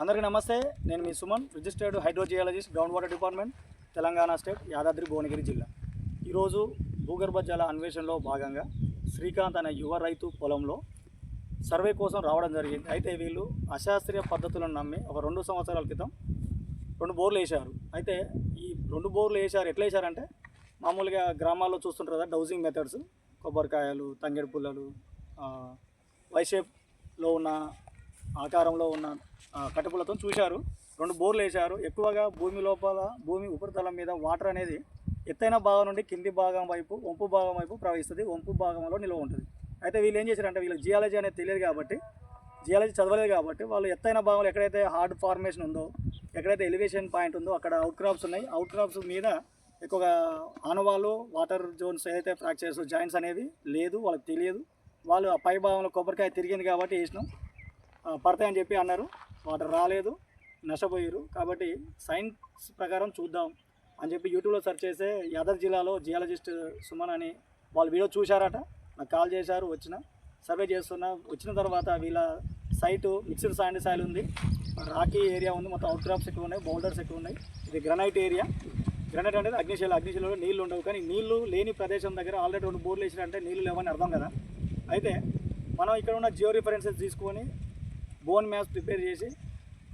అందరికీ నమస్తే. నేను మీ Suman registered hydrogeologist ground water department Telangana state Yadadri Bhuvanagiri జిల్లా. ఈరోజు భూగర్భ జల అన్వేషణలో భాగంగా శ్రీకాంత్ అనే యువ రైతు పొలంలో సర్వే కోసం రావడం జరిగింది. అయితే వీళ్ళు అశాస్త్రీయ పద్ధతులను నమ్మి ఒక రెండు సంవత్సరాల క్రితం రెండు బోర్లు వేశారు. అయితే ఈ రెండు బోర్లు వేశారు ఎట్లా వేశారంటే మామూలుగా గ్రామాల్లో చూస్తుంటారు కదా డౌజింగ్ మెథడ్స్ కొబ్బరికాయలు తంగేడు పుల్లలు వైషేప్లో ఉన్న ఆకారంలో ఉన్న ఆ, చూశారు. రెండు బోర్లు వేశారు. ఎక్కువగా భూమి లోపల భూమి ఉపరితలం మీద వాటర్ అనేది ఎత్తైన భాగం నుండి కింది భాగం వైపు వంపు భాగం వైపు ప్రవహిస్తుంది. వంపు భాగంలో నిల్వ ఉంటుంది. అయితే వీళ్ళు ఏం చేశారంటే వీళ్ళకి జియాలజీ అనేది తెలియదు కాబట్టి జియాలజీ చదవలేదు కాబట్టి వాళ్ళు ఎత్తైన భాగంలో ఎక్కడైతే హార్డ్ ఫార్మేషన్ ఉందో ఎక్కడైతే ఎలివేషన్ పాయింట్ ఉందో అక్కడ అవుట్ క్రాప్స్ ఉన్నాయి. అవుట్ క్రాప్స్ మీద ఎక్కువగా ఆనవాళ్ళు వాటర్ జోన్స్ ఏదైతే ఫ్రాక్చర్స్ జాయింట్స్ అనేవి లేదు వాళ్ళకి తెలియదు. వాళ్ళు ఆ పై భాగంలో కొబ్బరికాయ తిరిగింది కాబట్టి వేసినాం. పడతాయని చెప్పి అన్నారు. వాటర్ రాలేదు నష్టపోయారు. కాబట్టి సైన్స్ ప్రకారం చూద్దాం అని చెప్పి యూట్యూబ్లో సెర్చ్ చేస్తే యాదవ్ జిల్లాలో జియాలజిస్ట్ సుమన్ అని వాళ్ళు వీడియో చూశారట. నాకు కాల్ చేశారు వచ్చిన. సర్వే చేస్తున్నా వచ్చిన తర్వాత వీళ్ళ సైటు మిక్స్డ్ సాండ్ సాయిల్ ఉంది. రాకీ ఏరియా ఉంది మొత్తం అవుట్ క్రాప్స్ ఎక్కువ ఉన్నాయి బౌల్డర్స్ ఎక్కువ ఉన్నాయి. ఇది గ్రనైట్ ఏరియా. గ్రనైట్ అనేది అగ్నిశీల అగ్నిశీలలో నీళ్ళు ఉండవు. కానీ నీళ్ళు లేని ప్రదేశం దగ్గర ఆల్రెడీ రెండు బోర్లు వేసినంటే నీళ్ళు లేవని అర్థం కదా. అయితే మనం ఇక్కడ ఉన్న జియో రిఫరెన్సెస్ తీసుకొని బోన్ మ్యాప్స్ ప్రిపేర్ చేసి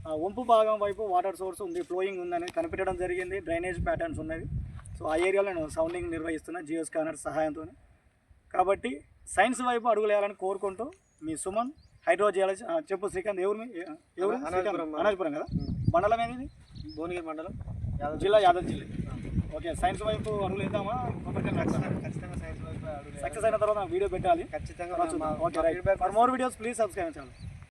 ఆ వంపు భాగం వైపు వాటర్ సోర్స్ ఉంది ఫ్లోయింగ్ ఉందని కనిపెట్టడం జరిగింది డ్రైనేజ్ ప్యాటర్న్స్ ఉన్నవి. సో ఆ ఏరియాలో నేను సౌండింగ్ నిర్వహిస్తున్నా జియో స్కానర్ సహాయంతో కాబట్టి సైన్స్ వైపు అడుగులేయాలని కోరుకుంటూ మీ సుమన్ హైడ్రోజియాలజీ చెప్పు శ్రీకాంత్ ఎవరు ఎవరు? అనాజపురం. కదా? మండలం ఏది? భువనగిరి మండలం. యాదవ్ జిల్లా యాదవ్ జిల్లా. ఓకే సైన్స్ వైపు అడుగులు వేద్దామా? కొబ్బరికాయలు ఖచ్చితంగా సైన్స్ వైపు అడుగులు సక్సెస్ అయిన తర్వాత వీడియో పెట్టాలి. ఖచ్చితంగా okay right. For more videos please subscribe channel